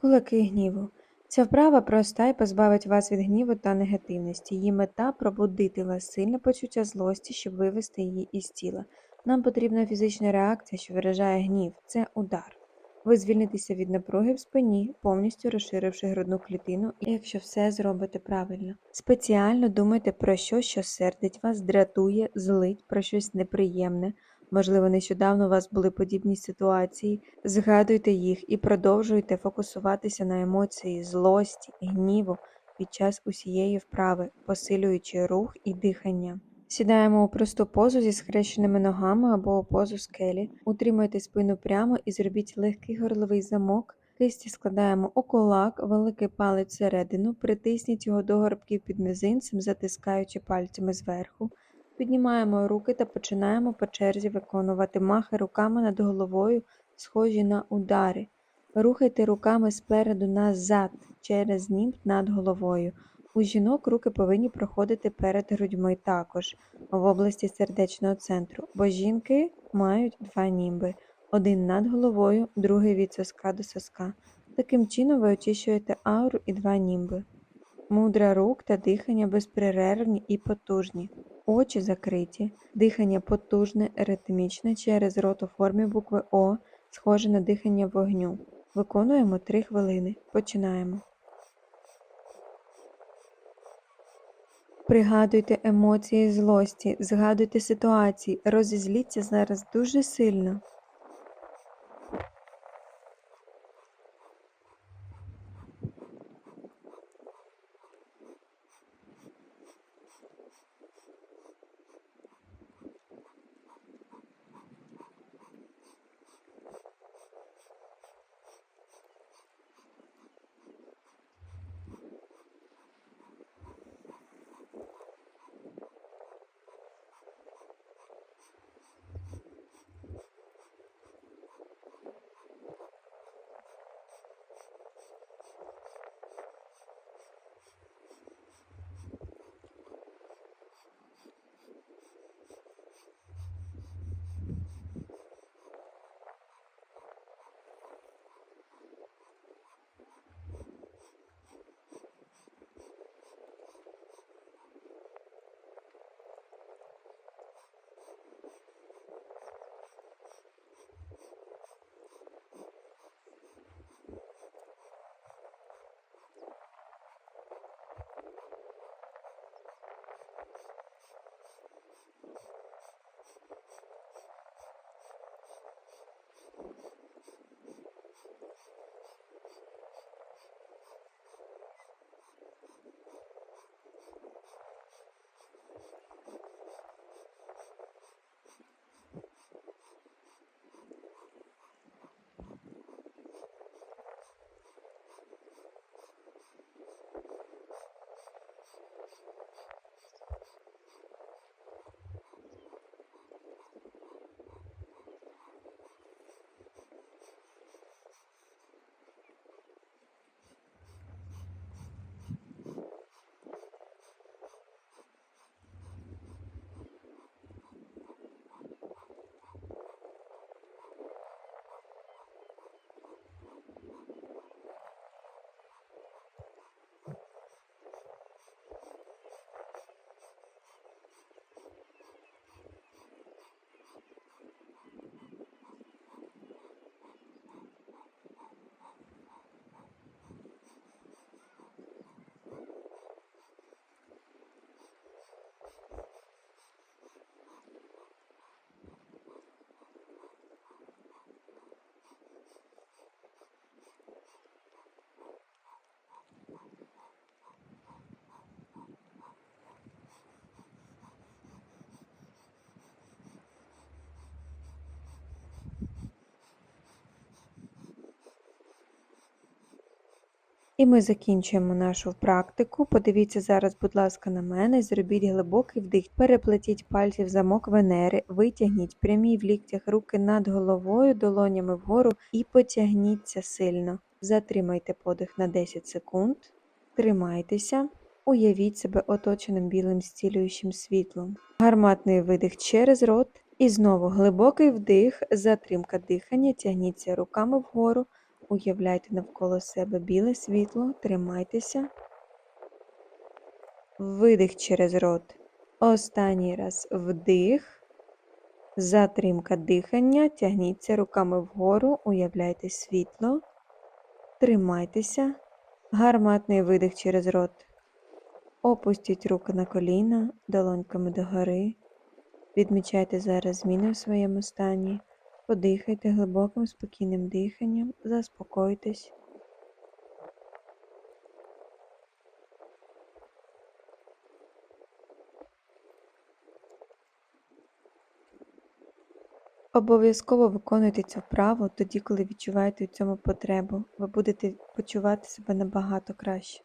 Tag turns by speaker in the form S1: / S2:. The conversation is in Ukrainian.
S1: Кулаки гніву. Ця вправа проста і позбавить вас від гніву та негативності. Її мета пробудити вас сильне почуття злості, щоб вивести її із тіла. Нам потрібна фізична реакція, що виражає гнів це удар. Ви звільнитеся від напруги в спині, повністю розширивши грудну клітину, якщо все зробите правильно. Спеціально думайте про щось, що сердить вас, дратує, злить, про щось неприємне. Можливо, нещодавно у вас були подібні ситуації. Згадуйте їх і продовжуйте фокусуватися на емоції злості, гніву під час усієї вправи, посилюючи рух і дихання. Сідаємо у просту позу зі схрещеними ногами або у позу скелі. Утримуйте спину прямо і зробіть легкий горловий замок. Кисті складаємо у кулак, великий палець всередину, притисніть його до горбків під мизинцем, затискаючи пальцями зверху. Піднімаємо руки та починаємо по черзі виконувати махи руками над головою, схожі на удари. Рухайте руками спереду назад через німб над головою. У жінок руки повинні проходити перед грудьми також, в області сердечного центру, бо жінки мають два німби: один над головою, другий від соска до соска. Таким чином ви очищуєте ауру і два німби. Мудра рук та дихання безперервні і потужні. Очі закриті, дихання потужне, ритмічне через рот у формі букви О, схоже на дихання вогню. Виконуємо 3 хвилини. Починаємо. Пригадуйте емоції злості, згадуйте ситуації, розізліться зараз дуже сильно. І ми закінчуємо нашу практику. Подивіться зараз, будь ласка, на мене, зробіть глибокий вдих, переплетіть пальці в замок Венери, витягніть прямі в ліктях руки над головою, долонями вгору. І потягніться сильно. Затримайте подих на 10 секунд, тримайтеся, уявіть себе оточеним білим зцілюючим світлом. Гарматний видих через рот. І знову глибокий вдих, затримка дихання, тягніться руками вгору, уявляйте навколо себе біле світло, тримайтеся. Видих через рот. Останній раз вдих. Затримка дихання. Тягніться руками вгору, уявляйте світло. Тримайтеся. Гарматний видих через рот. Опустіть руки на коліна, долоньками догори. Відмічайте зараз зміни в своєму стані. Подихайте глибоким спокійним диханням, заспокойтесь. Обов'язково виконуйте цю вправу тоді, коли відчуваєте в цьому потребу. Ви будете почувати себе набагато краще.